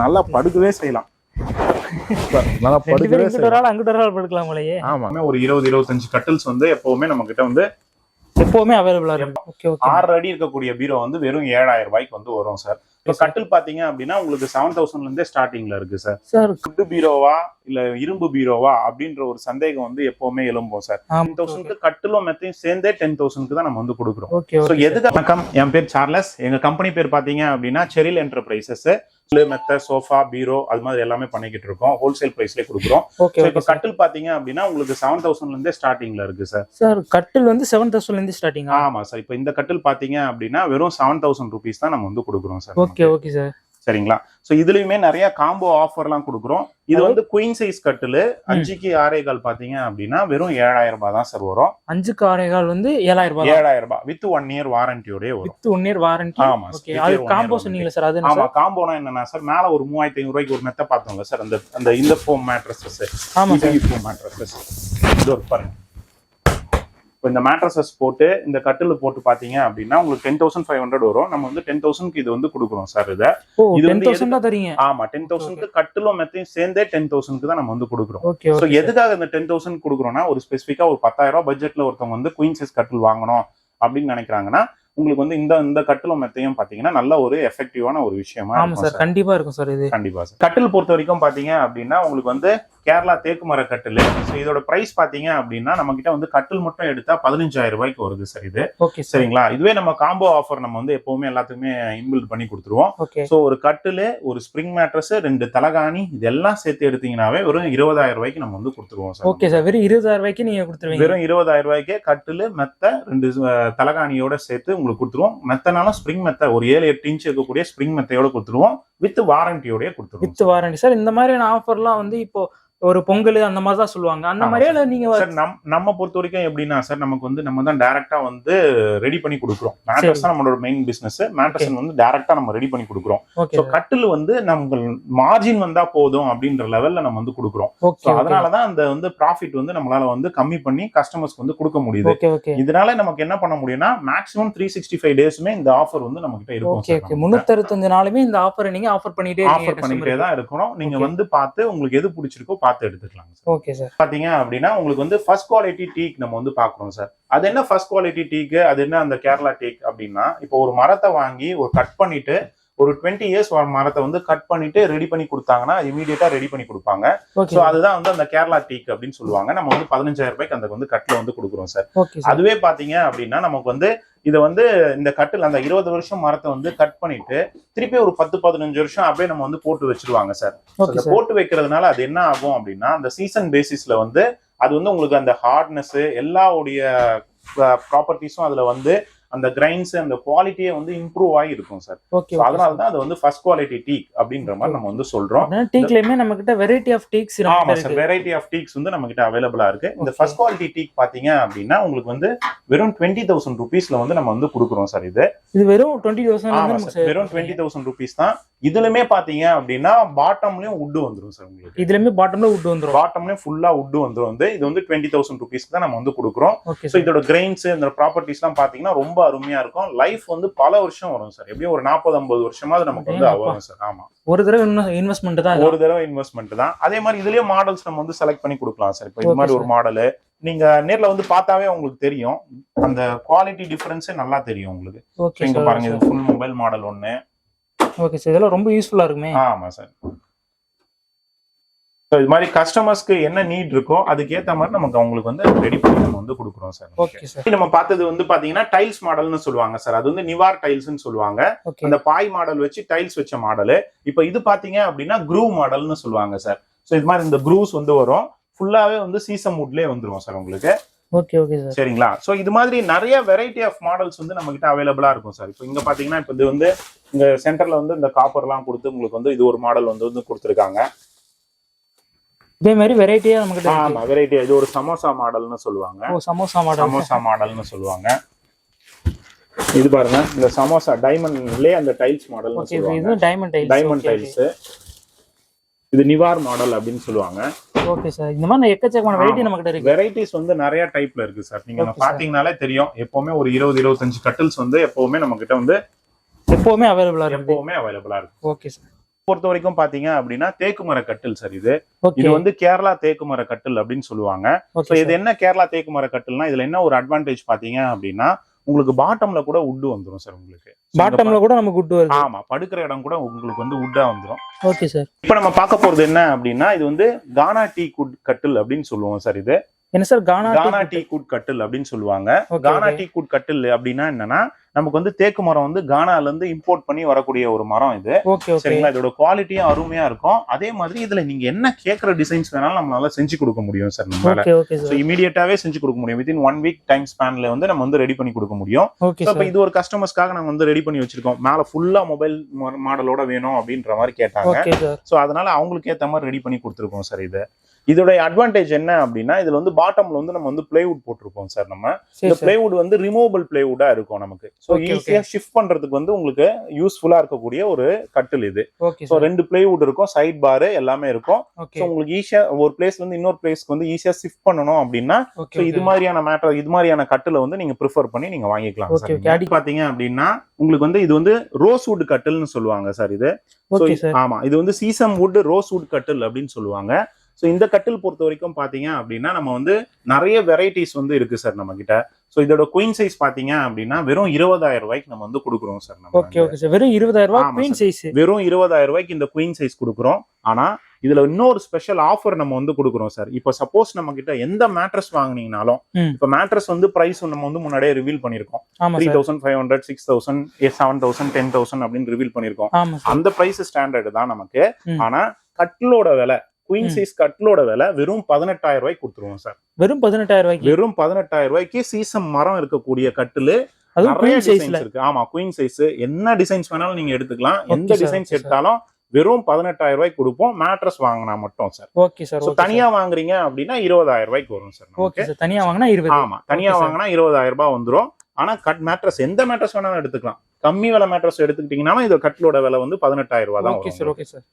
நல்லா படுக்கவே செய்யலாம். நல்லா படுக்கவே செய்யலாம். அங்கிட்ட ஒரு ஆள் படுக்கலாம் போலயே. ஆமா. ஒரு இருபது இருபத்தஞ்சு கட்டில்ஸ் வந்து எப்பவுமே நம்ம கிட்ட வந்து எப்பவுமே அவைலபிளா இருக்கு ஓகே ஓகே ஆறு அடி இருக்கக்கூடிய பீரோ வந்து வெறும் ஏழாயிரம் ரூபாய்க்கு வந்து வரும் சார். இப்போ கட்டில் பாத்தீங்க அப்படின்னா உங்களுக்கு செவன் தௌசண்ட்ல இருந்தே ஸ்டார்டிங்ல இருக்கு சார் சார் குட்டு பீரோவா இல்ல இரும்பு பீரோவா அப்படின்ற ஒரு சந்தேகம் வந்து எப்பவுமே எழும்போம் சார் டென் தௌசண்ட்க்கு கட்டிலும் மெத்தையும் சேர்ந்தே டென் தௌசண்ட்க்கு தான் நம்ம வந்து கொடுக்குறோம். ஸோ எதுக்கு வணக்கம்? என் பேர் சார்லஸ். எங்க கம்பெனி பேர் பாத்தீங்க அப்படின்னா செரில் என்டர்பிரைசஸ் மெத்த சோஃபா பீரோ அது மாதிரி எல்லாமே பண்ணிக்கிட்டு இருக்கோம். ஹோல்சேல் பிரைஸ்லேயே கொடுக்குறோம். இப்போ கட்டில் பாத்தீங்க அப்படின்னா உங்களுக்கு செவன் தௌசண்ட்ல இருந்தே ஸ்டார்டிங்ல இருக்கு சார் சார் கட்டில் வந்து செவன் தௌசண்ட்ல இருந்து ஸ்டார்டிங்கா ஆமா சார் இப்போ இந்த கட்டில் பாத்தீங்க அப்படின்னா வெறும் செவன் தௌசண்ட் ருபீஸ் தான் நம்ம வந்து கொடுக்குறோம் சார் ஓகே ஓகே சார் சரிங்களா? ஸோ இதுலயுமே நிறைய காம்போ ஆஃபர்லாம் கொடுக்குறோம். இது வந்து குயின் சைஸ் கட்டில். அஞ்சுக்கு ஆறே கால் பாத்தீங்க அப்படின்னா வெறும் ஏழாயிரம் ரூபாய் தான் சார் வரும். அஞ்சுக்கு ஆறேகால் வந்து ஏழாயிரம் ரூபாய் ஏழாயிரம் ரூபாய். வித் ஒன் இயர் வாரண்டியோடய வரும். வித் ஒன் இயர் வாரண்டி ஆமா அது காம்போ சொன்னீங்களா சார் அது ஆமா காம்போனா என்னன்னா சார் மேல ஒரு மூவாயிரத்தி ஐநூறு ரூபாய்க்கு ஒரு மெத்த பார்த்தோம்ல சார் அந்த அந்த இந்த ஃபோம் மேட்ரஸஸ் ஆமா சார் ஃபோம் மேட்ரஸஸ் இது ஒரு பாருங்க. இப்போ இந்த மேட்ரஸஸ் போட்டு இந்த கட்டில் போட்டு பாத்தீங்க அப்படின்னா உங்களுக்கு டென் தௌசண்ட் ஃபைவ் ஹண்ட்ரட் வரும். நம்ம வந்து டென் தௌசண்ட்க்கு இது வந்து கொடுக்குறோம் சார் இதை. இது வந்து தரீங்க? ஆமா டென் தௌசண்ட்க்கு கட்டிலும் மெத்தையும் சேர்ந்தே டென் தௌசண்ட்க்கு தான் நம்ம வந்து கொடுக்குறோம். ஸோ எதுக்காக இந்த டென் தௌசண்ட் கொடுக்குறோம்னா ஒரு ஸ்பெசிஃபிக்கா ஒரு பத்தாயிரம் ரூபாய் பட்ஜெட்ல ஒருத்தவங்க வந்து குயின் சைஸ் கட்டில் வாங்கணும் அப்படின்னு நினைக்கிறாங்கன்னா உங்களுக்கு வந்து இந்த இந்த கட்டிலும் மெத்தையும் பாத்தீங்கன்னா நல்ல ஒரு எஃபெக்டிவான ஒரு விஷயமா ஆமா இருக்கும் சார் கண்டிப்பா இருக்கும் சார் இது. கண்டிப்பா சார். கட்டில் பொறுத்த வரைக்கும் பாத்தீங்க அப்படின்னா உங்களுக்கு வந்து கேரளா தேக்கு மர கட்டில். ஸோ இதோட பிரைஸ் பாத்தீங்க அப்படின்னா நம்ம கிட்ட வந்து கட்டில் மட்டும் எடுத்தா பதினஞ்சாயிரம் ரூபாய்க்கு வருது சார் இது. ஓகே சார் சரிங்களா? இதுவே நம்ம காம்போ ஆஃபர் நம்ம வந்து எப்பவுமே எல்லாத்துக்குமே இன்பில்ட் பண்ணி கொடுத்துருவோம். ஸோ ஒரு கட்டில் ஒரு ஸ்ப்ரிங் மேட்ரஸ் ரெண்டு தலகாணி இதெல்லாம் சேர்த்து எடுத்தீங்கன்னாவே ஒரு இருபதாயிரம் ரூபாய்க்கு நம்ம வந்து கொடுத்துருவோம் சார் ஓகே சார் வெறும் இருபதாயிரம் ரூபாய்க்கு நீங்க கொடுத்துருவீங்க. வெறும் இருபதாயிரம் ரூபாய்க்கே கட்டில் மெத்த ரெண்டு தலகாணியோட சேர்த்து உங்களுக்கு கொடுத்துருவோம். மெத்தனாலும் ஸ்ப்ரிங் மெத்த ஒரு ஏழு எட்டு இன்ச் இருக்கக்கூடிய ஸ்ப்ரிங் மெத்தையோட கொடுத்துருவோம். வித் வாரண்டியோடய கொடுத்துருவோம் வித் வாரண்டி. சார் இந்த மாதிரியான ஆஃபர்லாம் வந்து இப்போ ஒரு பொங்கல் அந்த மாதிரி தான் சொல்லுவாங்க. அந்த மாதிரியே நீங்க சார் நம் நம்ம பொறுத்த வரைக்கும் எப்படின்னா சார் நமக்கு வந்து நம்ம தான் டைரக்டா வந்து ரெடி பண்ணி கொடுக்குறோம். மேட்ரஸ் தான் நம்மளோட மெயின் பிசினஸ் மேட்ரஸ் வந்து டைரக்டா நம்ம ரெடி பண்ணி கொடுக்குறோம். ஸோ கட்டில் வந்து நம்ம மார்ஜின் வந்தா போதும் அப்படின்ற லெவல்ல நம்ம வந்து கொடுக்குறோம். ஸோ அதனாலதான் அந்த வந்து ப்ராஃபிட் வந்து நம்மளால வந்து கம்மி பண்ணி கஸ்டமர்ஸ்க்கு வந்து கொடுக்க முடியுது. இதனால நமக்கு என்ன பண்ண முடியும்னா மேக்ஸிமம் த்ரீ சிக்ஸ்டி ஃபைவ் டேஸ்மே இந்த ஆஃபர் வந்து நம்ம கிட்ட இருக்கும் முன்னூத்தி அறுபத்தஞ்சு நாளுமே இந்த ஆஃபர் நீங்க ஆஃபர் பண்ணிட்டே ஆஃபர் பண்ணிக்கிட்டே தான் இருக்கணும். நீங்க. வந்து பார்த்து உங்களுக்கு எது பிடிச்சிருக்கோ பார்த்து எடுத்துக்கலாம் சார் ஓகே சார் பாத்தீங்க அப்படின்னா உங்களுக்கு வந்து ஃபர்ஸ்ட் குவாலிட்டி டீக் நம்ம வந்து பாக்குறோம் சார் அது என்ன ஃபர்ஸ்ட் குவாலிட்டி டீக் அது என்ன அந்த கேரளா டீக் அப்படின்னா இப்போ ஒரு மரத்தை வாங்கி ஒரு கட் பண்ணிட்டு ஒரு டுவெண்ட்டி இயர்ஸ் மரத்தை வந்து கட் பண்ணிட்டு ரெடி பண்ணி கொடுத்தாங்கன்னா இமீடியட்டா ரெடி பண்ணி கொடுப்பாங்க. ஸோ அதுதான் வந்து அந்த கேரளா டீக் அப்படின்னு சொல்லுவாங்க. நம்ம வந்து பதினஞ்சாயிரம் ரூபாய்க்கு அந்த வந்து கட்டில் வந்து கொடுக்குறோம் சார் அதுவே பாத்தீங்க அப்படின்னா நமக்கு வந்து இதை வந்து இந்த கட்டில் அந்த இருபது வருஷம் மரத்தை வந்து கட் பண்ணிட்டு திருப்பி ஒரு பத்து பதினஞ்சு வருஷம் அப்படியே நம்ம வந்து போட்டு வச்சிருவாங்க சார் போட்டு வைக்கிறதுனால அது என்ன ஆகும் அப்படின்னா அந்த சீசன் பேசிஸ்ல வந்து அது வந்து உங்களுக்கு அந்த ஹார்ட்னஸ் எல்லாவுடைய ப்ராப்பர்ட்டிஸும் அதுல வந்து அந்த கிரைன்ஸ் அந்த குவாலிட்டியே வந்து இம்ப்ரூவ் ஆகி இருக்கும் சார். அதனால தான் அது வந்து ஃபர்ஸ்ட் குவாலிட்டி டீக் அப்படின்ற மாதிரி நம்ம வந்து சொல்றோம். டீக்லயுமே நம்ம கிட்ட வெரைட்டி ஆஃப் டீக்ஸ் ஆமா சார் வெரைட்டி ஆஃப் டீக்ஸ் வந்து நம்ம கிட்ட அவைலபிளா இருக்கு. இந்த. ஃபர்ஸ்ட் குவாலிட்டி டீக் பாத்தீங்க அப்படின்னா உங்களுக்கு வந்து வெறும் டுவெண்ட்டி தௌசண்ட் ருபீஸ்ல வந்து நம்ம வந்து கொடுக்குறோம் சார் இது. இது வெறும் டுவெண்ட்டி தௌசண்ட் வெறும் டுவெண்ட்டி தௌசண்ட் ருபீஸ் தான். இதுலயுமே பாத்தீங்க அப்படின்னா பாட்டம்லயும் வுட் வந்துரும் சார் உங்களுக்கு. இதுலயுமே பாட்டம்ல வுட் வந்துரும். பாட்டம்லயும் ஃபுல்லா வுட் வந்துரும். வந்து இது வந்து டுவெண்ட்டி தௌசண்ட் ருபீஸ்க்கு தான் நம்ம வந்து கொடுக்குறோம். ஸோ இதோட கிரெயின்ஸ் இந்த ப்ராப்பர்ட்டிஸ் எல்லாம் பாத்தீங்கன்னா ரொம்ப அருமையா இருக்கும். லைஃப் வந்து பல வருஷம் வரும் சார். எப்படியும் ஒரு நாற்பது ஐம்பது வருஷமாவது நமக்கு வந்து. வரும் சார். ஆமா. ஒரு தடவை இன்வெஸ்ட்மெண்ட் தான் ஒரு தடவை இன்வெஸ்ட்மெண்ட் தான். அதே மாதிரி இதுலயே மாடல்ஸ் நம்ம வந்து செலக்ட் பண்ணி கொடுக்கலாம் சார். இப்போ இது மாதிரி. ஒரு மாடல் நீங்க நேர்ல வந்து பார்த்தாவே உங்களுக்கு தெரியும். அந்த குவாலிட்டி டிஃபரன்ஸே நல்லா தெரியும் உங்களுக்கு. இங்க பாருங்க இது ஃபுல் மொபைல் மாடல் ஒன்னு ஓகே சார் இதெல்லாம் ரொம்ப யூஸ்ஃபுல்லா இருக்குமே. ஆமா சார். ஸோ இது மாதிரி கஸ்டமர்ஸ்க்கு என்ன நீட் இருக்கோ அதுக்கேத்த மாதிரி நமக்கு அவங்களுக்கு வந்து ரெடி பண்ணி நம்ம வந்து கொடுக்குறோம் சார். ஓகே சார் நம்ம பார்த்தது வந்து பாத்தீங்கன்னா டைல்ஸ் மாடல்னு சொல்லுவாங்க சார். அது வந்து நிவார் டைல்ஸ்னு சொல்லுவாங்க. அந்த பாய் மாடல் வச்சு டைல்ஸ் வச்ச மாடல் இப்போ இது பாத்தீங்க அப்படின்னா க்ரூவ் மாடல்னு சொல்லுவாங்க சார். ஸோ இது மாதிரி இந்த க்ரூவ்ஸ் வந்து வரும். ஃபுல்லாவே வந்து சீசம் வுட்லேயே வந்துரும் சார் உங்களுக்கு. ஓகே ஓகே சார் சரிங்களா? ஸோ இது மாதிரி நிறைய வெரைட்டி ஆஃப் மாடல்ஸ் வந்து நம்ம கிட்ட அவைலபிளா இருக்கும் சார். இப்போ இங்க பாத்தீங்கன்னா இப்போ இது வந்து இங்க சென்டர்ல வந்து இந்த காப்பர்லாம் கொடுத்து உங்களுக்கு வந்து இது ஒரு மாடல் வந்து வந்து கொடுத்துருக்காங்க. இதே மாதிரி வெரைட்டியா இருக்கு. ஆமா வெரைட்டி இது ஒரு சமோசா மாடல்னு சொல்லுவாங்க. ஓ சமோசா மாடல் சமோசா மாடல்னு சொல்லுவாங்க. இது பாருங்க இந்த சமோசா டைமண்ட்லயே அந்த டைல்ஸ் சொல்லுவாங்க. இது டைமண்ட் டைல்ஸ் டைமண்ட் டைல்ஸ் இது நிவார் மாடல் அப்படின்னு சொல்லுவாங்க. ஓகே சார் இந்த மாதிரி எக்கச்சக்கமான வெரைட்டி நம்ம கிட்ட இருக்கு. வெரைட்டிஸ் வந்து நிறைய டைப்ல இருக்கு சார் நீங்க. பாத்தீங்கனாலே தெரியும். எப்பவுமே ஒரு இருபது இருபத்தஞ்சு கட்டில்ஸ் வந்து எப்பவுமே நம்ம கிட்ட வந்து எப்பவுமே அவைலபிளா இருக்கு. எப்பவுமே அவைலபிளா இருக்கு. ஓகே சார் பொறுத்த வரைக்கும் பாத்தீங்க அப்படின்னா தேக்கு மர கட்டில் சார் இது. இது வந்து கேரளா தேக்கு மர கட்டில் அப்படின்னு சொல்லுவாங்க. இது என்ன கேரளா தேக்கு மர கட்டில்னா இதுல என்ன ஒரு அட்வான்டேஜ் பாத்தீங்க அப்படின்னா உங்களுக்கு பாட்டம்ல கூட உட் வந்துரும் சார் உங்களுக்கு. பாட்டம்ல கூட நமக்கு குட் வருது. பா- ஆமா படுக்கிற இடம் கூட உங்களுக்கு வந்து உட்டா வந்துரும். ஓகே சார் இப்ப நம்ம பார்க்க போறது என்ன அப்படின்னா இது வந்து கானா டீ குட் கட்டில் அப்படின்னு சொல்லுவோம் சார் இது. என்ன சார் கானா கானா டீ குட் கட்டில் அப்படின்னு சொல்லுவாங்க. கானா டீ குட் கட்டில் அப்படின்னா என்னன்னா நமக்கு வந்து தேக்கு மரம் வந்து கானால இருந்து இம்போர்ட் பண்ணி வரக்கூடிய ஒரு மரம் இது. சரிங்களா? இதோட குவாலிட்டியும் அருமையா இருக்கும். அதே மாதிரி இதுல நீங்க என்ன கேக்குற டிசைன்ஸ் வேணாலும் நம்மளால செஞ்சு கொடுக்க முடியும் சார் நம்மளால. இமீடியட்டாவே செஞ்சு கொடுக்க முடியும். வித்தின் ஒன் வீக் டைம் ஸ்பேன்ல வந்து நம்ம வந்து ரெடி பண்ணி கொடுக்க முடியும். இது ஒரு கஸ்டமர்ஸ்க்காக நாங்க வந்து ரெடி பண்ணி வச்சிருக்கோம். மேல ஃபுல்லா மொபைல் மாடலோட வேணும் அப்படின்ற மாதிரி கேட்டாங்க. ஸோ அதனால அவங்களுக்கு ஏத்த மாதிரி ரெடி பண்ணி கொடுத்துருக்கோம் சார் இது. இதோட அட்வான்டேஜ் என்ன அப்படின்னா இதுல வந்து பாட்டம்ல வந்து நம்ம வந்து பிளைவுட் போட்டிருக்கோம் சார் நம்ம. இந்த பிளைவுட் வந்து ரிமூவபிள் பிளைவுடா இருக்கும் நமக்கு. ஸோ ஈஸியா ஷிஃப்ட் பண்றதுக்கு வந்து உங்களுக்கு யூஸ்ஃபுல்லா இருக்கக்கூடிய ஒரு கட்டில் இது. ஸோ ரெண்டு பிளைவுட் இருக்கும் சைட் பார் எல்லாமே இருக்கும். ஸோ உங்களுக்கு ஈஸியா ஒரு பிளேஸ் வந்து இன்னொரு பிளேஸ்க்கு வந்து ஈஸியா ஷிஃப்ட் பண்ணணும் அப்படின்னா இது மாதிரியான மேட்டர் இது மாதிரியான கட்டில வந்து நீங்க ப்ரிஃபர் பண்ணி நீங்க வாங்கிக்கலாம். சார். பாத்தீங்க அப்படின்னா உங்களுக்கு வந்து இது வந்து ரோஸ் வுட் கட்டில்னு சொல்லுவாங்க சார் இது. ஆமா இது வந்து சீசம் வுட் ரோஸ் வுட் கட்டில் அப்படின்னு சொல்லுவாங்க. ஸோ இந்த கட்டில் பொறுத்த வரைக்கும் பாத்தீங்க அப்படின்னா நம்ம வந்து நிறைய வெரைட்டிஸ் வந்து இருக்கு சார் நம்ம கிட்ட ஸோ இதோட குயின் சைஸ் பாத்தீங்க அப்படின்னா வெறும் இருபதாயிரம் ரூபாய்க்கு நம்ம வந்து கொடுக்குறோம் சார் நம்ம ஓகே ஓகே சார் வெறும் இருபதாயிரம் ரூபாய் சார். சைஸ் வெறும் இருபதாயிரம் ரூபாய்க்கு இந்த குயின் சைஸ் கொடுக்குறோம். ஆனா இதுல இன்னொரு ஸ்பெஷல் ஆஃபர் நம்ம வந்து கொடுக்குறோம் சார். இப்போ சப்போஸ் நம்ம கிட்ட எந்த மேட்ரஸ் வாங்குனீங்கனாலும். இப்போ மேட்ரஸ் வந்து பிரைஸ் நம்ம வந்து முன்னாடியே ரிவீல் பண்ணிருக்கோம் three thousand five hundred six thousand seven thousand ten thousand அப்படின்னு ரிவீல் பண்ணிருக்கோம் அந்த பிரைஸ் ஸ்டாண்டர்டு தான் நமக்கு. ஆனா கட்டிலோட விலை குயின். சைஸ் கட்டிலோட விலை வெறும் பதினெட்டாயிரம் ரூபாய்க்கு கொடுத்துருவோம் சார். வெறும் பதினெட்டாயிரம் ரூபாய்க்கு? வெறும் பதினெட்டாயிரம் ரூபாய்க்கு சீசம் மரம் இருக்கக்கூடிய கட்டிலு நிறைய டிசைன்ஸ் இருக்கு. ஆமா குயின் சைஸ் என்ன டிசைன்ஸ் வேணாலும் நீங்க எடுத்துக்கலாம். எந்த டிசைன்ஸ். எடுத்தாலும் வெறும் பதினெட்டாயிரம் ரூபாய்க்கு கொடுப்போம். மேட்ரஸ் வாங்கினா மட்டும் சார் ஓகே சார் தனியா வாங்குறீங்க அப்படின்னா இருபதாயிரம் ரூபாய்க்கு வரும் சார் ஓகே சார் தனியா வாங்கினா இருபது. ஆமா தனியா. வாங்கினா இருபதாயிரம் ரூபாய் வந்துரும். ஆனா கட் மேட்ரஸ் எந்த மேட்ரஸ் வேணாலும் எடுத்துக்கலாம். கம்மி விலை மேட்ரஸ் எடுத்துக்கிட்டீங்கன்னா இது கட்டிலோட விலை வந்து பதினெட்டாயிரம் ரூபாய் தான் ஓகே சார் ஓகே சார்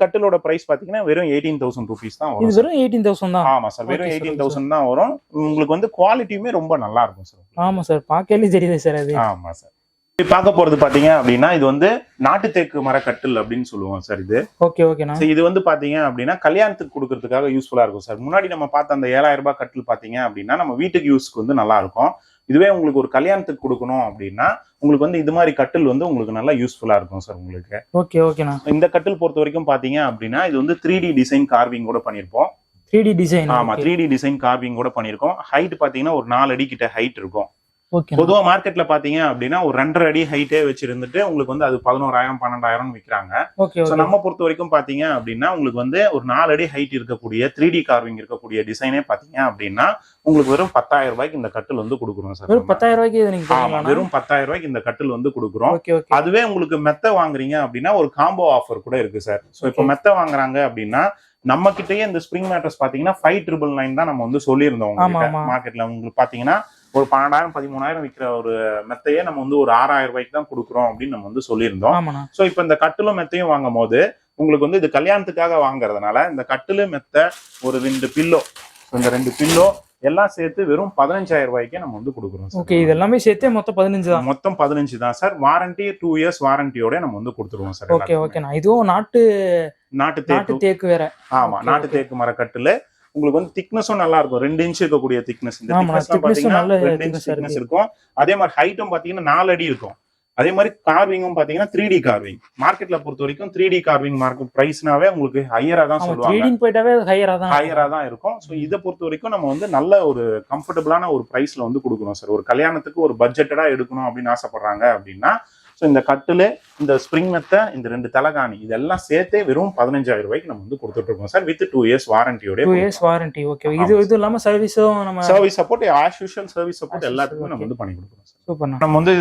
கட்டிலோட பிரைஸ் பாத்தீங்கன்னா வெறும் எயிட்டீன் தௌசண்ட் ருபீஸ் தான் வரும் வெறும் எயிட்டீன் தௌசண்ட் தான். ஆமா சார் வெறும் எயிட்டீன். தௌசண்ட் தான் வரும். உங்களுக்கு வந்து குவாலிட்டியுமே ரொம்ப நல்லா இருக்கும் சார். ஆமா சார் பார்க்கவே தெரியுது சார் அது. ஆமா சார். பார்க்க போறது பாத்தீங்க அப்படின்னா இது வந்து நாட்டு தேக்கு மர கட்டில் அப்படின்னு சொல்லுவோம் சார் இது. ஓகே So, இது வந்து பாத்தீங்க அப்படின்னா கல்யாணத்துக்கு கொடுக்கறதுக்காக யூஸ்ஃபுல்லா இருக்கும் சார். முன்னாடி நம்ம பார்த்த அந்த ஏழாயிரம் ரூபாய் கட்டில் பாத்தீங்க அப்படின்னா நம்ம வீட்டுக்கு யூஸ்க்கு வந்து நல்லா இருக்கும். இதுவே உங்களுக்கு ஒரு கல்யாணத்துக்கு கொடுக்கணும் அப்படின்னா உங்களுக்கு வந்து இது மாதிரி கட்டில் வந்து உங்களுக்கு நல்லா யூஸ்ஃபுல்லா இருக்கும் சார் உங்களுக்கு. ஓகே ஓகேண்ணா இந்த கட்டில் பொறுத்த வரைக்கும் பாத்தீங்க அப்படின்னா இது வந்து த்ரீ டி டிசைன் கார்விங் கூட பண்ணிருப்போம். த்ரீ டி டிசைன் ஆமா த்ரீ டி டிசைன் கார்விங் கூட பண்ணிருக்கோம். ஹைட் பாத்தீங்கன்னா ஒரு நாலு அடி கிட்ட ஹைட் இருக்கும். பொதுவா மார்க்கெட்ல பாத்தீங்க அப்படின்னா ஒரு ரெண்டரை அடி ஹைட்டே வச்சிருந்துட்டு உங்களுக்கு வந்து அது பதினோராயிரம் பன்னெண்டாயிரம் விற்கிறாங்க நம்ம பொறுத்த வரைக்கும் பாத்தீங்க அப்படின்னா உங்களுக்கு வந்து ஒரு நாலு அடி ஹைட் இருக்கக்கூடிய த்ரீ டி கார்விங் இருக்கக்கூடிய டிசைனே பாத்தீங்க அப்படின்னா உங்களுக்கு வெறும் பத்தாயிரம் ரூபாய்க்கு இந்த கட்டில் வந்து கொடுக்குறோம் சார் வெறும். பத்தாயிரம் ரூபாய்க்கு ஆமா? வெறும் பத்தாயிரம் ரூபாய்க்கு இந்த கட்டில் வந்து கொடுக்குறோம் அதுவே உங்களுக்கு மெத்த வாங்குறீங்க அப்படின்னா ஒரு காம்போ ஆஃபர் கூட இருக்கு சார் ஸோ இப்போ. மெத்த வாங்குறாங்க அப்படின்னா நம்ம கிட்டயே இந்த ஸ்ப்ரிங் மேட்ரஸ் பாத்தீங்கன்னா ஃபைவ் ட்ரிபிள் நைன் தான் நம்ம வந்து சொல்லியிருந்தோம். மார்க்கெட்ல உங்களுக்கு பாத்தீங்கன்னா ஒரு பன்னெண்டாயிரம் பதிமூணாயிரம் விற்கிற ஒரு மெத்தையே நம்ம வந்து ஒரு ஆறாயிரம் ரூபாய்க்கு தான் கொடுக்குறோம் அப்படின்னு நம்ம வந்து சொல்லியிருந்தோம். ஸோ இப்போ இந்த கட்டிலும் மெத்தையும் வாங்கும் போது உங்களுக்கு வந்து இது கல்யாணத்துக்காக வாங்குறதுனால இந்த கட்டிலு மெத்தை ஒரு ரெண்டு பில்லோ இந்த ரெண்டு பில்லோ எல்லாம் சேர்த்து வெறும் பதினஞ்சாயிரம் ரூபாய்க்கே நம்ம வந்து கொடுக்குறோம். ஓகே இது எல்லாமே சேர்த்தே மொத்தம் பதினஞ்சு தான்? மொத்தம் பதினஞ்சு தான் சார். வாரண்டி டூ இயர்ஸ் வாரண்டியோட நம்ம வந்து கொடுத்துருவோம் சார் ஓகே ஓகேண்ணா. இதுவும் நாட்டு நாட்டு தேக்கு. தேக்கு வேற. ஆமா நாட்டு. தேக்கு மரக்கட்டுல. உங்களுக்கு வந்து திக்னஸும் நல்லா இருக்கும். ரெண்டு இன்ச் இருக்கக்கூடிய திக்னஸ் இந்த பாத்தீங்கன்னா ரெண்டு இன்ச் திக்னஸ் இருக்கு. இருக்கும். அதே மாதிரி ஹைட்டும் பாத்தீங்கன்னா நாலு அடி இருக்கும். அதே மாதிரி கார்விங்கும் பாத்தீங்கன்னா த்ரீ டி கார்விங் மார்க்கெட்ல பொறுத்த வரைக்கும் த்ரீ டி கார்விங் மார்க்கெட் பிரைஸ்னாவே உங்களுக்கு ஹையரா தான் சொல்லுவாங்க. போயிட்டாவே ஹையரா தான். ஹையரா தான் இருக்கும். ஸோ இதை பொறுத்த வரைக்கும் நம்ம வந்து நல்ல ஒரு கம்ஃபர்டபுளான ஒரு பிரைஸ்ல வந்து கொடுக்குறோம் சார் ஒரு கல்யாணத்துக்கு ஒரு பட்ஜெட்டடா எடுக்கணும் அப்படின்னு ஆசைப்படுறாங்க அப்படின்னா ஸோ இந்த கட்டிலு இந்த ஸ்ப்ரிங் மெத்த இந்த ரெண்டு தலகாணி இதெல்லாம் சேர்த்தே வெறும் பதினஞ்சாயிரம் ரூபாய்க்கு நம்ம வந்து கொடுத்துட்டு இருக்கோம் சார் வித் டூ இயர்ஸ் வாரண்டியோட டூ இயர்ஸ் வாரண்டி ஓகே இது. இது இல்லாம சர்வீஸும் நம்ம service support as usual service support எல்லாத்துக்குமே நம்ம. வந்து பண்ணி கொடுக்குறோம் சார் சூப்பர்ண்ணா நம்ம வந்து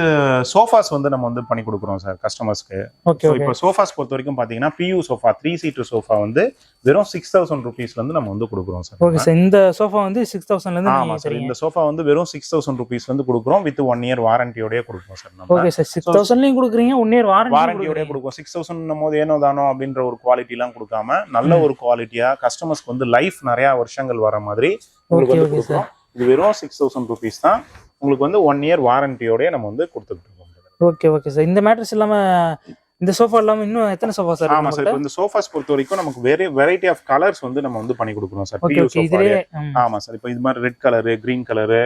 சோஃபாஸ் வந்து நம்ம வந்து பண்ணி கொடுக்குறோம் சார் கஸ்டமர்ஸ்க்கு ஓகே இப்போ சோஃபாஸ் பொறுத்த வரைக்கும் பாத்தீங்கன்னா few sofa three seater sofa வந்து வெறும் சிக்ஸ் தௌசண்ட் ருபீஸ்ல இருந்து நம்ம வந்து கொடுக்குறோம் சார் ஓகே சார் இந்த சோஃபா வந்து சிக்ஸ் தௌசண்ட்ல இருந்து ஆமா சார் இந்த சோஃபா வந்து வெறும் சிக்ஸ் தௌசண்ட் ருபீஸ் வந்து கொடுக்குறோம் வித் ஒன் இயர் வாரண்டியோடய கொடுப்போம் சார் ஓகே சார் சிக்ஸ் தௌசண்ட்லயும் கொடுக்குறீங்க ஒன் இயர் வாரண்டி வாரண்டியோடய கொடுப்போம் சிக்ஸ் தௌசண்ட் போது ஏனோ தானோ அப்படின்ற ஒரு குவாலிட்டி எல்லாம் கொடுக்காம நல்ல. ஒரு குவாலிட்டியா கஸ்டமர்ஸ்க்கு வந்து லைஃப் நிறைய வருஷங்கள் வர மாதிரி உங்களுக்கு வந்து கொடுக்குறோம். இது வெறும் சிக்ஸ் தௌசண்ட் ருபீஸ் தான். உங்களுக்கு வந்து ஒன் இயர் வாரண்டியோடய நம்ம வந்து கொடுத்துட்டு இருக்கோம். ஓகே ஓகே சார் இந்த மேட்ரஸ் இல்லாம இந்த சோஃபா இல்லாம இன்னும் எத்தனை சோஃபா சார் ஆமா சார் இந்த சோஃபாஸ் பொறுத்த வரைக்கும் நமக்கு வேற வெரைட்டி ஆஃப் கலர்ஸ் வந்து நம்ம வந்து பண்ணி கொடுக்குறோம் சார் ஆமா சார் இப்போ இது மாதிரி red colour green colour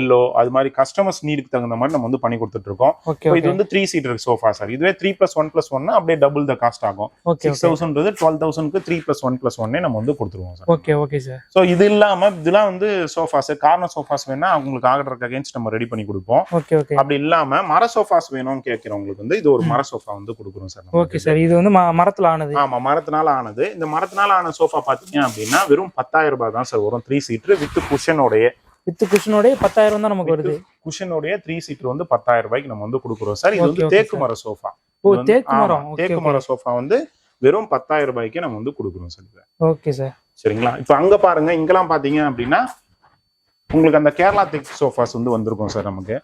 yellow அது மாதிரி கஸ்டமர்ஸ் நீடுக்கு தகுந்த மாதிரி நம்ம வந்து பண்ணி கொடுத்துட்டு இருக்கோம் இது வந்து த்ரீ சீட்டர் சோஃபா சார் இதுவே த்ரீ பிளஸ் ஒன் பிளஸ் ஒன்னா அப்படியே டபுள் த காஸ்ட் ஆகும். சிக்ஸ் தௌசண்ட்றது டுவெல் தௌசண்ட்க்கு த்ரீ பிளஸ் ஒன் பிளஸ் ஒன்னே நம்ம வந்து கொடுத்துருவோம் sir okay okay sir so இது இல்லாம இதெல்லாம் வந்து சோஃபாஸ் கார்னர் சோஃபாஸ் வேணா உங்களுக்கு ஆர்டருக்கு அகேன்ஸ்ட் நம்ம ரெடி பண்ணி கொடுப்போம். ஓகே ஓகே அப்படி இல்லாம மர சோஃபாஸ் வேணும்னு கேட்கிறவங்களுக்கு வந்து இது ஒரு. மர சோஃபா வந்து கொடுக்குறோம் சார் ஓகே சார் இது வந்து மரத்துல ஆனது. ஆமா மரத்தினால ஆனது. இந்த மரத்தினால ஆன சோஃபா பாத்தீங்க அப்படின்னா வெறும் பத்தாயிரம் ரூபாய் தான் சார் வரும் த்ரீ சீட்டர் வித் குஷனோடைய வித் குஷனோட பத்தாயிரம் தான் நமக்கு வருது. குஷனோடைய த்ரீ சீட்டர் வந்து பத்தாயிரம் ரூபாய்க்கு நம்ம வந்து கொடுக்குறோம். சார் இது வந்து தேக்கு. மர சோஃபா ஓ தேக்கு மரம். தேக்கு மர சோஃபா வந்து வெறும் பத்தாயிரம் ரூபாய்க்கு நம்ம வந்து கொடுக்குறோம் சார். ஓகே சார் சரிங்களா? இப்போ அங்க பாருங்க இங்கெல்லாம் பாத்தீங்க அப்படின்னா உங்களுக்கு அந்த கேரளா தேக்கு சோஃபாஸ் வந்து வந்திருக்கும் சார் நமக்கு.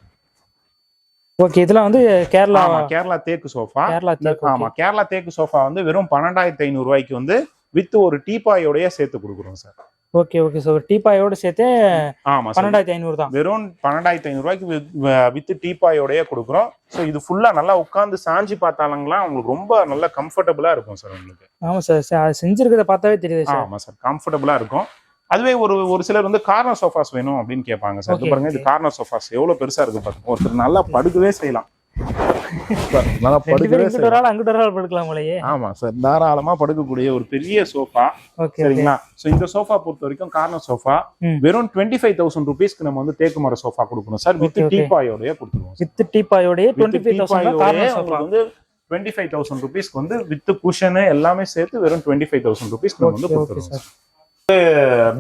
ஓகே இதெல்லாம் வந்து கேரளா கேரளா தேக்கு சோஃபா கேரளா தேக்கு ஆமா கேரளா தேக்கு சோஃபா வந்து வெறும் பன்னெண்டாயிரத்தி ஐநூறு ரூபாய்க்கு வந்து வித் ஒரு டீபாயோடய சேர்த்து கொடுக்குறோம் சார் ஓகே ஓகே. சார் டீப்பாயோட சேர்த்து ஆமா பன்னெண்டாயிரத்தி ஐநூறு தான். வெறும் பன்னெண்டாயிரத்தி ஐநூறு ரூபாய்க்கு வித் டீபாயோடய கொடுக்குறோம். ஸோ இது ஃபுல்லா நல்லா உட்காந்து சாஞ்சி பார்த்தாலுங்களாம் உங்களுக்கு ரொம்ப நல்லா கம்ஃபர்டபுளா இருக்கும் சார் உங்களுக்கு. ஆமா சார் அது செஞ்சிருக்கிறத பார்த்தாவே தெரியுது சார் ஆமா சார் கம்ஃபர்டபுளா இருக்கும். அதுவே ஒரு ஒரு சிலர் வந்து கார்னர் சோஃபாஸ் வேணும் அப்படின்னு கேட்பாங்க சார் பாருங்க இது. கார்னர் சோஃபாஸ் எவ்வளவு பெருசா இருக்கு பாருங்க. ஒருத்தர் நல்லா படுக்கவே செய்யலாம். ஒரு ஆள் அங்கிட்ட ஒரு ஆள் படுக்கலாம் போலயே. ஆமா சார் தாராளமா படுக்கக்கூடிய ஒரு பெரிய சோஃபா சரிங்களா? சோ இந்த சோஃபா பொறுத்த வரைக்கும் கார்னர் சோஃபா. வெறும் டுவெண்ட்டி ஃபைவ் தௌசண்ட் ருபீஸ்க்கு நம்ம வந்து தேக்கு மர சோஃபா கொடுக்கணும் சார். வித். டீபாயோடய கொடுத்துருவோம் வித் டீப்பாயோட டுவெண்ட்டி ஃபைவ் தௌசண்ட் டீபாயோடய வந்து டுவெண்ட்டி ஃபைவ் தௌசண்ட் ருபீஸ்க்கு வந்து வித் குஷனு எல்லாமே சேர்த்து வெறும் டுவெண்ட்டி ஃபைவ் தௌசண்ட் ருபீஸ்க்கு நம்ம வந்து கொடுத்துருவோம்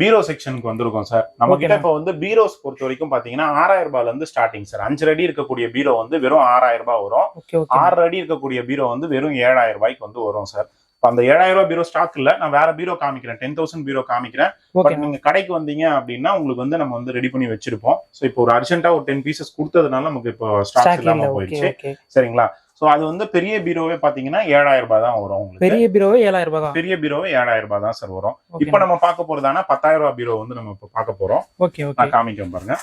பீரோ செக்ஷனுக்கு வந்திருக்கோம் சார். நம்ம கிட்ட. இப்போ வந்து பீரோஸ் பொறுத்த வரைக்கும் பாத்தீங்கன்னா ஆறாயிரம் ரூபாயில இருந்து ஸ்டார்டிங் சார் அஞ்சு அடி இருக்கக்கூடிய பீரோ வந்து வெறும் ஆறாயிரம் ரூபாய் வரும். ஆறு அடி இருக்கக்கூடிய பீரோ வந்து வெறும் ஏழாயிரம் ரூபாய்க்கு வந்து வரும் சார். அந்த ஏழாயிரம் ரூபாய் பீரோ ஸ்டாக் இல்ல. நான் வேற பீரோ காமிக்கிறேன். டென் தௌசண்ட் பீரோ காமிக்கிறேன். பட் நீங்க கடைக்கு வந்தீங்க அப்படின்னா உங்களுக்கு வந்து நம்ம வந்து ரெடி பண்ணி வச்சிருப்போம். சோ இப்போ ஒரு அர்ஜென்ட்டா ஒரு டென் பீசஸ் கொடுத்ததுனால நமக்கு இப்போ ஸ்டாக் ஸ்டாக் இல்ல. இல்லாம போயிடுச்சு. சரிங்களா? சோ அது வந்து பெரிய பீரோவே பாத்தீங்கன்னா ஏழாயிரம் ரூபாய் தான் வரும் உங்களுக்கு. பெரிய பீரோவே ஏழாயிரம் ரூபாய் தான். பெரிய பீரோவே ஏழாயிரம் ரூபாய் தான் சார் வரும். இப்போ நம்ம பார்க்க போறதானா பத்தாயிரம் ரூபாய் பீரோ வந்து நம்ம இப்போ பார்க்க போறோம். Okay okay. நான் காமிக்கிறேன் பாருங்க.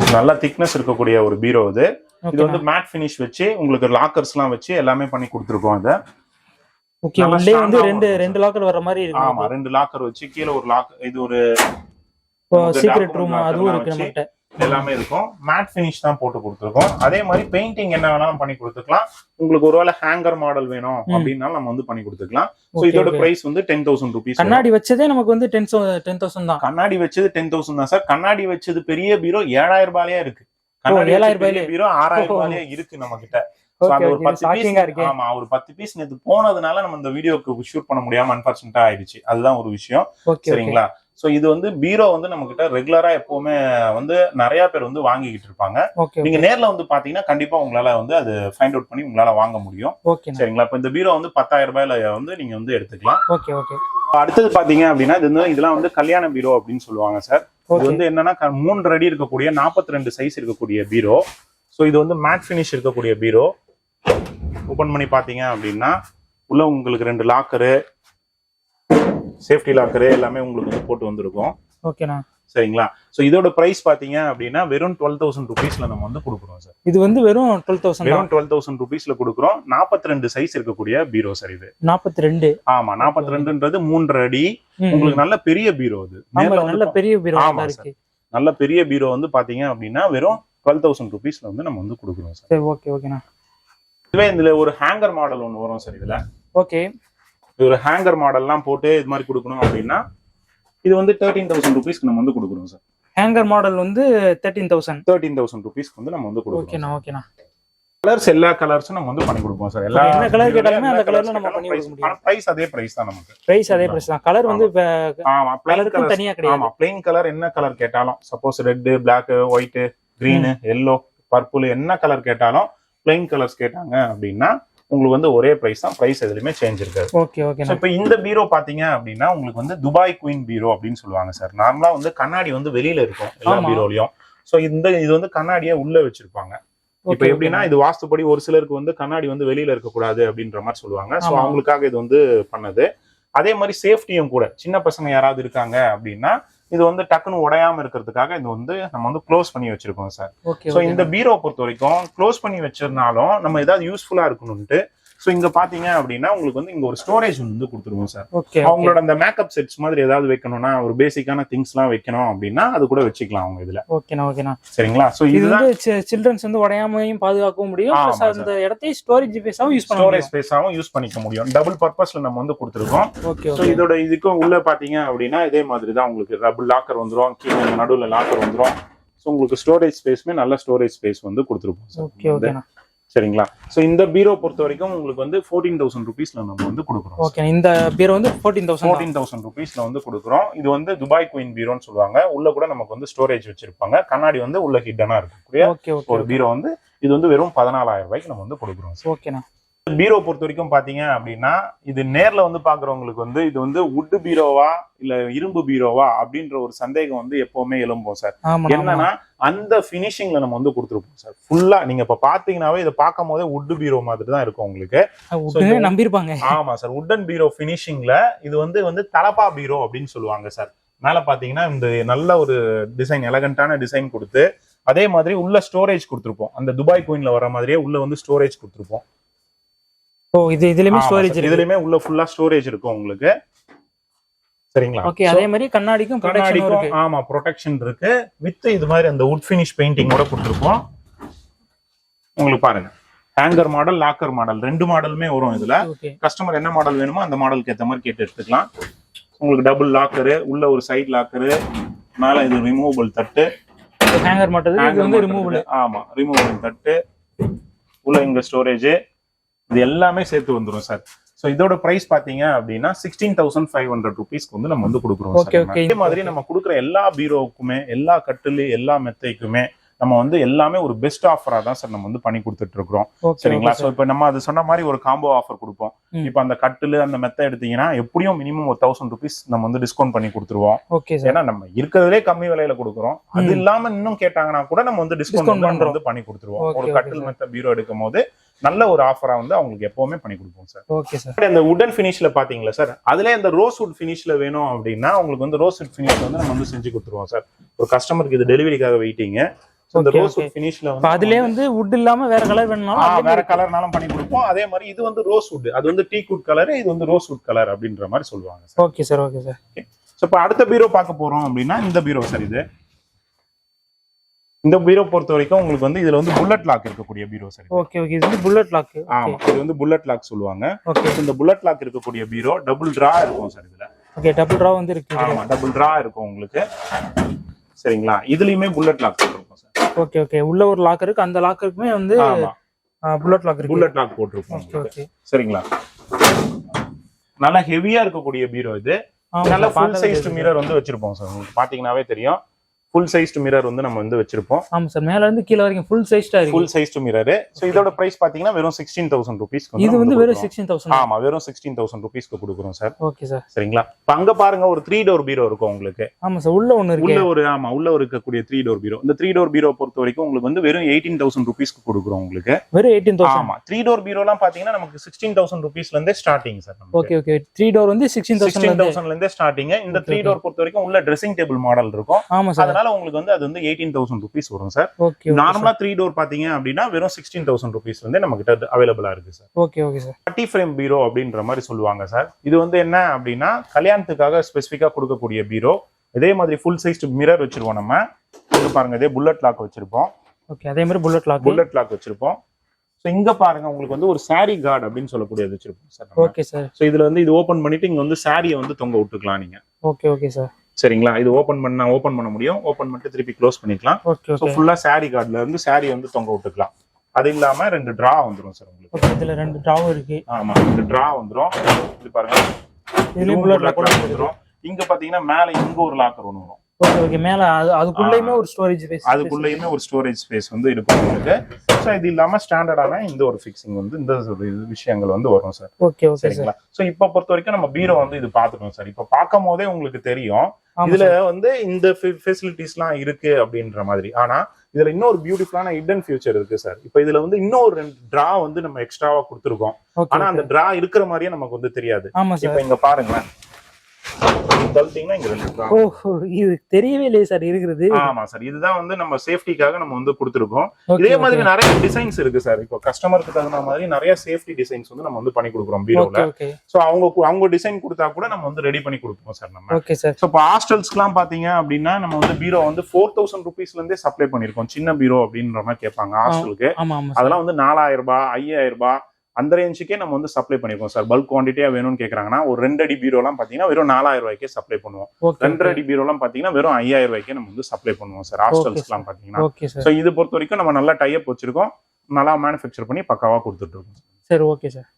நல்ல திக்னஸ் இருக்கக்கூடிய ஒரு பீரோ இது. இது வந்து மேட் ஃபினிஷ் வச்சு உங்களுக்கு லாக்கர்ஸ் எல்லாம் வச்சு எல்லாமே பண்ணி கொடுத்துருக்கோம் இதை. ஓகே உள்ளே வந்து ரெண்டு ரெண்டு லாக்கர் வர மாதிரி ஆமா இருக்கு ரெண்டு லாக்கர் வச்சு கீழே ஒரு லாக் இது ஒரு சீக்ரெட் ரூம் அதுவும் இருக்கு நம்மகிட்ட. எல்லாமே இருக்கும். மேட் ஃபினிஷ் தான் போட்டு கொடுத்துருக்கோம். அதே மாதிரி பெயிண்டிங் என்ன வேணாலும் பண்ணி கொடுத்துக்கலாம். உங்களுக்கு ஒருவேளை ஹேங்கர் மாடல் வேணும். அப்படின்னாலும் நம்ம வந்து பண்ணி கொடுத்துக்கலாம். ஸோ இதோட பிரைஸ் வந்து டென் தௌசண்ட் ருபீஸ் கண்ணாடி வச்சதே நமக்கு வந்து டென் டென் தௌசண்ட் தான். கண்ணாடி வச்சது டென் தௌசண்ட் தான் சார் கண்ணாடி வச்சது பெரிய பீரோ ஏழாயிரம் ரூபாயிலே இருக்கு. கண்ணாடி வச்ச 7000 பெரிய ரூபாயிலே? பீரோ ஆறாயிரம். ரூபாயிலே இருக்கு நம்ம கிட்ட ஒரு பத்து ஆமா ஒரு பத்து பீஸ் நேத்து போனதுனால நம்ம இந்த வீடியோக்கு ஷூட் பண்ண முடியாம அன்பார்ச்சுனேட்டா ஆயிடுச்சு. அதுதான் ஒரு விஷயம். சரிங்களா? சோ இது வந்து பீரோ வந்து நம்ம கிட்ட ரெகுலரா எப்பவுமே வந்து நிறைய பேர் வந்து வாங்கிக்கிட்டு இருப்பாங்க. நீங்க நேர்ல வந்து பாத்தீங்கன்னா கண்டிப்பா உங்களால வந்து அது ஃபைண்ட் அவுட் பண்ணி உங்களால வாங்க முடியும். சரிங்களா? இப்ப இந்த பீரோ வந்து பத்தாயிரம் ரூபாயில வந்து நீங்க வந்து எடுத்துக்கலாம். Okay okay. அடுத்தது பாத்தீங்க அப்படின்னா இது வந்து இதெல்லாம் வந்து கல்யாண பீரோ அப்படின்னு சொல்லுவாங்க சார். இது வந்து என்னன்னா மூன்று அடி இருக்கக்கூடிய 42 ரெண்டு சைஸ் இருக்கக்கூடிய பீரோ. ஸோ இது வந்து மேட் ஃபினிஷ் இருக்கக்கூடிய பீரோ. ஓபன் பண்ணி பாத்தீங்க அப்படின்னா உள்ள உங்களுக்கு ரெண்டு லாக்கரு சேஃப்டி லாக்கரு எல்லாமே உங்களுக்கு வந்து போட்டு வந்திருக்கும். ஓகேண்ணா. சரிங்களா? ஸோ இதோட பிரைஸ் பாத்தீங்க அப்படின்னா வெறும் டுவெல் தௌசண்ட் ருபீஸ்ல நம்ம வந்து கொடுக்குறோம் சார் இது வந்து வெறும் டுவெல் தௌசண்ட் வெறும் டுவெல் தௌசண்ட் ருபீஸ்ல கொடுக்குறோம். 42 ரெண்டு சைஸ் இருக்கக்கூடிய பீரோ சார் இது. நாற்பத்தி ரெண்டு ஆமா 42 ரெண்டுன்றது மூன்றரை அடி. உங்களுக்கு நல்ல பெரிய பீரோ வந்து நல்ல பெரிய பீரோ ஆமா இருக்கு. நல்ல பெரிய பீரோ வந்து பாத்தீங்க அப்படின்னா வெறும் டுவெல் தௌசண்ட் ருபீஸ்ல வந்து நம்ம வந்து கொடுக்குறோம் சார் சரி ஓகே ஓகேண்ணா. இதுவே இதுல ஒரு ஹேங்கர் மாடல் ஒன்று வரும் சார் இதுல. ஓகே. ஒரு ஹேங்கர் மாடல்லாம் போட்டு இது மாதிரி கொடுக்கணும் அப்படின்னா இது வந்து தேர்ட்டீன் தௌசண்ட் ருபீஸ்க்கு நம்ம வந்து கொடுக்குறோம் சார் ஹேங்கர் மாடல் வந்து தேர்ட்டீன் தௌசண்ட் தேர்ட்டீன் தௌசண்ட் ருபீஸ்க்கு வந்து நம்ம வந்து கொடுக்குறோம் ஓகேண்ணா ஓகேண்ணா கலர்ஸ் எல்லா கலர்ஸும் நம்ம வந்து பண்ணி கொடுப்போம் சார் எல்லா என்ன colour கேட்டாலுமே அந்த colours நம்ம பண்ணி கொடுக்க முடியும். price அதே பிரைஸ் தான் நமக்கு. பிரைஸ் அதே பிரைஸ் தான். கலர் வந்து ஆமா. பிளைன் கலருக்கும் கலர் தனியா கிடையாது. ஆமா பிளைன் கலர் என்ன கலர் கேட்டாலும் suppose red black white green yellow purple என்ன கலர் கேட்டாலும் பிளைன் கலர்ஸ் கேட்டாங்க அப்படின்னா உங்களுக்கு வந்து ஒரே பிரைஸ் தான். பிரைஸ் எதுலயுமே சேஞ்ச் இருக்காது. ஓகே ஓகேண்ணா இப்போ இந்த பீரோ பாத்தீங்க அப்படின்னா உங்களுக்கு வந்து துபாய் குயின் பீரோ அப்படின்னு சொல்லுவாங்க சார் நார்மலா வந்து கண்ணாடி வந்து வெளியில இருக்கும் எல்லா. பீரோலயும் ஸோ இந்த இது வந்து கண்ணாடியை உள்ள வச்சிருப்பாங்க. இப்போ ஓகே எப்படின்னா இது வாஸ்துப்படி ஒரு சிலருக்கு வந்து கண்ணாடி வந்து வெளியில இருக்கக்கூடாது அப்படின்ற மாதிரி சொல்லுவாங்க. ஸோ ஆமா. அவங்களுக்காக இது வந்து பண்ணது. அதே மாதிரி சேஃப்டியும் கூட. சின்ன பசங்க யாராவது இருக்காங்க அப்படின்னா இது வந்து டக்குன்னு உடையாம இருக்கிறதுக்காக இது வந்து நம்ம வந்து க்ளோஸ் பண்ணி வச்சிருக்கோம் சார் ஸோ இந்த பீரோ பொறுத்த வரைக்கும் க்ளோஸ் பண்ணி வச்சிருந்தாலும் நம்ம ஏதாவது யூஸ்ஃபுல்லா இருக்கணும்ட்டு ஸோ இங்க பாத்தீங்க அப்படின்னா உங்களுக்கு வந்து இங்க ஒரு ஸ்டோரேஜ் வந்து கொடுத்துருவோம் சார் ஓகே அவங்களோட அந்த மேக்கப் செட்ஸ் மாதிரி ஏதாவது வைக்கணும்னா ஒரு பேசிக்கான திங்ஸ் எல்லாம் வைக்கணும் அப்படின்னா அது கூட வச்சுக்கலாம் அவங்க இதுல. ஓகேண்ணா ஓகேண்ணா சரிங்களா? ஸோ இது இதுதான் வந்து சில்ட்ரன்ஸ் வந்து உடையாமையும் பாதுகாக்கவும் முடியும். அந்த இடத்தையும் ஸ்டோரேஜ் பேஸாவும் யூஸ் ஸ்டோரேஜ் ஸ்பேஸாவும் யூஸ் பண்ணிக்க முடியும். டபுள் பர்பஸ்ல நம்ம வந்து கொடுத்துருக்கோம். ஓகே ஸோ ஓகே இதோட இதுக்கும் உள்ள பாத்தீங்க அப்படின்னா இதே மாதிரி தான் உங்களுக்கு டபுள் லாக்கர் வந்துரும். கீழே நடுவில் லாக்கர் வந்துரும். ஸோ உங்களுக்கு ஸ்டோரேஜ் ஸ்பேஸ்மே நல்ல ஸ்டோரேஜ் ஸ்பேஸ் வந்து கொடுத்துருப்போம். ஓகே ஓகேண்ணா சரிங்களா? ஸோ இந்த பீரோ பொறுத்த வரைக்கும் உங்களுக்கு வந்து ஃபோர்டீன் தௌசண்ட் ருபீஸ்ல நம்ம வந்து கொடுக்குறோம். ஓகே இந்த பீரோ வந்து ஃபோர்டீன் தௌசண்ட் ஃபோர்டீன் தௌசண்ட் ருபீஸ்ல வந்து கொடுக்குறோம். இது வந்து துபாய் குயின் பீரோன்னு சொல்லுவாங்க. உள்ள கூட நமக்கு வந்து ஸ்டோரேஜ் வச்சிருப்பாங்க. கண்ணாடி வந்து உள்ள ஹிட்டனா ஓகே ஒரு பீரோ வந்து இது வந்து வெறும் பதினாலாயிரம் ரூபாய்க்கு நம்ம வந்து கொடுக்குறோம். ஓகேண்ணா பீரோ பொறுத்த வரைக்கும் பாத்தீங்க அப்படின்னா இது நேர்ல வந்து பாக்குறவங்களுக்கு வந்து இது வந்து வுட் பீரோவா இல்ல இரும்பு பீரோவா அப்படின்ற ஒரு சந்தேகம் வந்து எப்பவுமே எழும்பும் சார் என்னன்னா அந்த பினிஷிங்ல நம்ம வந்து கொடுத்துருப்போம் சார் ஃபுல்லா நீங்க இப்ப பாத்தீங்கன்னாவே இதை பார்க்கும் போதே வுட் பீரோ மாதிரி தான் இருக்கும் உங்களுக்கு. நம்பியிருப்பாங்க. ஆமா சார் உட்டன் பீரோ பினிஷிங்ல இது வந்து வந்து தலப்பா பீரோ அப்படின்னு சொல்லுவாங்க சார் மேல பாத்தீங்கன்னா இந்த நல்ல ஒரு டிசைன் எலகண்டான டிசைன் கொடுத்து அதே மாதிரி உள்ள ஸ்டோரேஜ் கொடுத்துருப்போம். அந்த துபாய் கோயின்ல வர மாதிரியே உள்ள வந்து ஸ்டோரேஜ் கொடுத்துருப்போம். ஓ இது இதுலயுமே ஸ்டோரேஜ் இதுலயுமே உள்ள ஃபுல்லா ஸ்டோரேஜ் இருக்கும் உங்களுக்கு. சரிங்களா? ஓகே அதே மாதிரி கண்ணாடிக்கும் ப்ரொடெக்ஷன் இருக்கு. கண்ணாடிக்கும் ஆமா ப்ரொடெக்ஷன் இருக்கு. வித் இது மாதிரி அந்த வுட் ஃபினிஷ் பெயிண்டிங்கோட கொடுத்துருப்போம் உங்களுக்கு பாருங்க. ஹேங்கர் மாடல் லாக்கர் மாடல் ரெண்டு மாடலுமே வரும் இதுல. ஓகே கஸ்டமர் என்ன மாடல் வேணுமோ அந்த மாடலுக்கு ஏற்ற மாதிரி கேட்டு எடுத்துக்கலாம். உங்களுக்கு டபுள் லாக்கரு உள்ள ஒரு சைடு லாக்கரு மேல இது ரிமூவபிள் தட்டு. ஹேங்கர் மாட்டது ஆமா ரிமூவபிள் தட்டு. உள்ள இங்க ஸ்டோரேஜ் இது எல்லாமே சேர்த்து வந்துரும் சார் சோ இதோட பிரைஸ் பாத்தீங்க அப்படின்னா சிக்ஸ்டீன் தௌசண்ட் ஃபைவ் ஹண்ட்ரட் ருபீஸ்க்கு வந்து நம்ம வந்து கொடுக்குறோம். அதே மாதிரி நம்ம கொடுக்குற எல்லா பீரோவுக்குமே எல்லா கட்டிலு எல்லா மெத்தைக்குமே நம்ம வந்து எல்லாமே ஒரு பெஸ்ட் ஆஃபரா தான் சார் நம்ம வந்து பண்ணி கொடுத்துட்டு இருக்கிறோம் சரிங்களா சோ இப்போ நம்ம அது சொன்ன மாதிரி ஒரு காம்போ ஆஃபர் கொடுப்போம். இப்போ அந்த கட்டிலு அந்த மெத்த எடுத்தீங்கன்னா எப்படியும் மினிமம் ஒரு தௌசண்ட் ருபீஸ் நம்ம வந்து டிஸ்கவுண்ட் பண்ணி கொடுத்துருவோம் ஏன்னா நம்ம இருக்கிறதுலே கம்மி விலையில கொடுக்குறோம் அது. இல்லாம இன்னும் கேட்டாங்கன்னா கூட நம்ம வந்து டிஸ்கவுண்ட். வந்து பண்ணி கொடுத்துருவோம் ஒரு கட்டில். மெத்த பீரோ எடுக்கும் போது நல்ல ஒரு ஆஃபரா வந்து அவங்களுக்கு எப்பவுமே பண்ணி கொடுப்போம் சார் ஓகே சார் அந்த உடன் ஃபினிஷ்ல பாத்தீங்களா சார் அதுல இந்த ரோஸ் வுட் ஃபினிஷ்ல வேணும் அப்படின்னா உங்களுக்கு வந்து ரோஸ் வுட் ஃபினிஷ்ல வந்து நம்ம வந்து செஞ்சு கொடுத்துருவோம் சார் ஒரு கஸ்டமருக்கு இது டெலிவரிக்காக வெயிட்டிங்க. இந்த Okay, ரோஸ். வுட் ஃபினிஷ்ல வந்து அதுலயே வந்து வுட் இல்லாம வேற கலர் வேணும்னாலும் வேற. கலர்னாலும் பண்ணி கொடுப்போம். அதே மாதிரி இது வந்து ரோஸ் வுட் அது வந்து டீ குட் கலர் இது வந்து ரோஸ் வுட் கலர் அப்படின்ற மாதிரி சொல்லுவாங்க sir okay sir okay sir so இப்போ அடுத்த பீரோ பார்க்க போறோம் அப்படின்னா இந்த பீரோ சார் இது. இந்த பீரோ பொறுத்த வரைக்கும் உங்களுக்கு வந்து இதுல வந்து புல்லட் லாக் இருக்கக்கூடிய பீரோ சார். ஓகே ஓகே இது வந்து புல்லட் லாக் ஆமா இது வந்து புல்லட் லாக் சொல்லுவாங்க. ஓகே இந்த புல்லட் லாக் இருக்கக்கூடிய பீரோ டபுள் டிரா இருக்கும் சார் இதுல. ஓகே டபுள் ட்ரா வந்து இருக்கு. ஆமா டபுள் டிரா இருக்கும் உங்களுக்கு. சரிங்களா? இதுலயுமே புல்லட் லாக் போட்டிருக்கோம் சார் ஓகே ஓகே உள்ள ஒரு லாக் இருக்கு அந்த லாக்கருக்குமே வந்து புல்லட் லாக் இருக்கு. புல்லட் லாக் போட்டிருக்கோம் சரிங்களா? நல்லா ஹெவியா இருக்கக்கூடிய பீரோ இது. நல்ல ஃபுல் தெரியுது. மிரர் வந்து வச்சிருப்போம் சார் உங்களுக்கு பாத்தீங்கன்னாவே தெரியும். ஃபுல் சைஸ்டு மிரர் வந்து நம்ம வந்து வச்சிருப்போம். ஆமா சார் மேல இருந்து கீழ வரைக்கும் ஃபுல் சைஸ்டா இருக்கு. ஃபுல் சைஸ்டு மிரர் ஸோ இதோட பிரைஸ் பாத்தீங்கன்னா வெறும் சிக்ஸ்டீன் தௌசண்ட் ருபீஸ் இது வந்து வெறும் சிக்ஸ்டீன் தௌசண்ட் ஆமா வெறும் சிக்ஸ்டீன் தௌசண்ட் ருபீஸ்க்கு கொடுக்குறோம் சார். Okay sir. சரிங்களா? இப்ப அங்க பாருங்க ஒரு த்ரீ டோர் பீரோ இருக்கும் உங்களுக்கு. ஆமா சார் உள்ள உள்ள இருக்கு. ஒரு ஆமா உள்ள ஒரு இருக்கக்கூடிய த்ரீ டோர் பீரோ இந்த த்ரீ டோர் பீரோ பொறுத்த வரைக்கும் உங்களுக்கு வந்து வெறும் எயிட்டீன் தௌசண்ட் ருபீஸ்க்கு கொடுக்குறோம் உங்களுக்கு. வெறும் எயிட்டீன் தௌசண்ட் ஆமா த்ரீ டோர் பீரோலாம் பாத்தீங்கன்னா நமக்கு சிக்ஸ்டீன் தௌசண்ட் ருபீஸ்ல இருந்தே starting sir okay okay three door வந்து சிக்ஸ்டீன் தௌசண்ட் தௌசண்ட்ல இருந்தே. ஸ்டார்டிங் இந்த த்ரீ. டோர் பொறுத்த வரைக்கும் உள்ள ட்ரெஸ்ஸிங் டேபிள் மாடல் இருக்கும். ஆமா சார். அதனால உங்களுக்கு வந்து அது வந்து எயிட்டீன் தௌசண்ட் ருபீஸ் வரும் சார் நார்மலா த்ரீ டோர் பாத்தீங்க அப்படின்னா வெறும் சிக்ஸ்டீன் தௌசண்ட் ருபீஸ் வந்து நம்ம கிட்ட அவைலபிளா இருக்கு sir okay okay sir thirty frame பீரோ அப்படின்ற மாதிரி சொல்லுவாங்க சார் இது வந்து என்ன அப்படின்னா கல்யாணத்துக்காக ஸ்பெசிஃபிக்கா கொடுக்கக்கூடிய பீரோ இதே மாதிரி ஃபுல் சைஸ் மிரர் வச்சிருவோம் நம்ம. இங்க பாருங்க இதே புல்லட் லாக் வச்சிருப்போம். ஓகே அதே மாதிரி புல்லட் லாக் புல்லட் லாக் வச்சிருப்போம். ஸோ இங்க பாருங்க உங்களுக்கு வந்து ஒரு சாரி கார்டு அப்படின்னு சொல்லக்கூடியது வச்சிருப்போம் சார் ஓகே சார் ஸோ இதுல வந்து இது ஓபன் பண்ணிட்டு இங்க வந்து சாரியை வந்து தொங்க விட்டுக்கலாம் நீங்க. ஓகே ஓகே சார் சரிங்களா? இது ஓபன் பண்ணா ஓபன் பண்ண முடியும். ஓபன் பண்ணிட்டு திருப்பி க்ளோஸ் பண்ணிக்கலாம். ஸோ ஃபுல்லா சாரி கார்டுல இருந்து சாரி வந்து தொங்க விட்டுக்கலாம். அது இல்லாம ரெண்டு டிரா வந்துரும் சார் உங்களுக்கு. இதுல ரெண்டு ட்ராவும் இருக்கு. ஆமா ரெண்டு டிரா வந்துரும். இது பாருங்க. வந்துரும். இங்க பாத்தீங்கன்னா மேல இங்க ஒரு லாக்கர் ஒன்று வரும். ஓகே ஓகே மேல அது அதுக்குள்ளயுமே ஒரு ஸ்டோரேஜ் ஸ்பேஸ் அதுக்குள்ளேயுமே ஒரு ஸ்டோரேஜ் ஸ்பேஸ் வந்து இருக்கும் உங்களுக்கு. ஸோ இது இல்லாம ஸ்டாண்டர்டான இந்த ஒரு ஃபிக்ஸிங் வந்து இந்த விஷயங்கள் வந்து வரும் சார் ஓகே ஓகே சார் சரிங்களா? ஸோ இப்போ பொறுத்த வரைக்கும் நம்ம பீரோ வந்து இது பார்த்துட்டோம் சார் இப்போ பார்க்கும் போதே உங்களுக்கு தெரியும். இதுல வந்து இந்த ஃபெசிலிட்டிஸ்லாம் இருக்கு அப்படின்ற மாதிரி. ஆனா இதுல இன்னொரு பியூட்டிஃபுல்லான ஹிடன் ஃபியூச்சர் இருக்கு சார். இப்போ இதுல வந்து இன்னொரு ரெண்டு டிரா வந்து நம்ம எக்ஸ்ட்ராவா கொடுத்துருக்கோம். ஆனா அந்த டிரா இருக்கிற மாதிரியே நமக்கு வந்து தெரியாது. இப்போ இங்க பாருங்களேன். இது தெரியவே இல்லையே சார் இருக்கிறது ஆமா சார் இதுதான் வந்து நம்ம சேஃப்டிக்காக நம்ம வந்து கொடுத்துருக்கோம். இதே. மாதிரி நிறைய டிசைன்ஸ் இருக்கு சார். இப்போ கஸ்டமருக்கு தகுந்த மாதிரி நிறைய சேஃப்டி டிசைன்ஸ் வந்து நம்ம வந்து பண்ணி கொடுக்குறோம் பீரோல சோ அவங்க அவங்க டிசைன் கொடுத்தா கூட நம்ம வந்து ரெடி பண்ணி கொடுப்போம் சார் நம்ம. Okay sir. இப்போ ஹாஸ்டல்ஸ்க்குலாம் பார்த்தீங்க அப்படின்னா நம்ம வந்து பீரோ வந்து ஃபோர் தௌசண்ட் ருபீஸ்ல இருந்தே சப்ளை பண்ணிருக்கோம் சின்ன பீரோ அப்படின்ற மாதிரி கேட்பாங்க ஹாஸ்டலுக்கு அதெல்லாம் வந்து நாலாயிரம் ரூபாய் ஐயாயிரம் ரூபாய் அந்த ரேஞ்சுக்கே நம்ம வந்து சப்ளை பண்ணிருக்கோம் சார் பல்க் குவான்டிட்டியா வேணும்னு கேக்குறாங்கன்னா ஒரு ரெண்டு அடி பீரோலாம் பாத்தீங்கன்னா வெறும் நாலாயிரம் ரூபாய்க்கே சப்ளை பண்ணுவோம். ஓகே ரெண்டரை அடி பீரோலாம் பாத்தீங்கன்னா வெறும் ஐயாயிரம் ரூபாய்க்கே நம்ம வந்து சப்ளை பண்ணுவோம் சார் ஹாஸ்டல்ஸ்க்குலாம் பாத்தீங்கன்னா. ஸோ இது பொறுத்த வரைக்கும் நம்ம நல்லா டைப் வச்சிருக்கோம். நல்லா மேனுஃபேக்சர் பண்ணி பக்காவா கொடுத்துட்டு இருக்கோம் சரி ஓகே சார்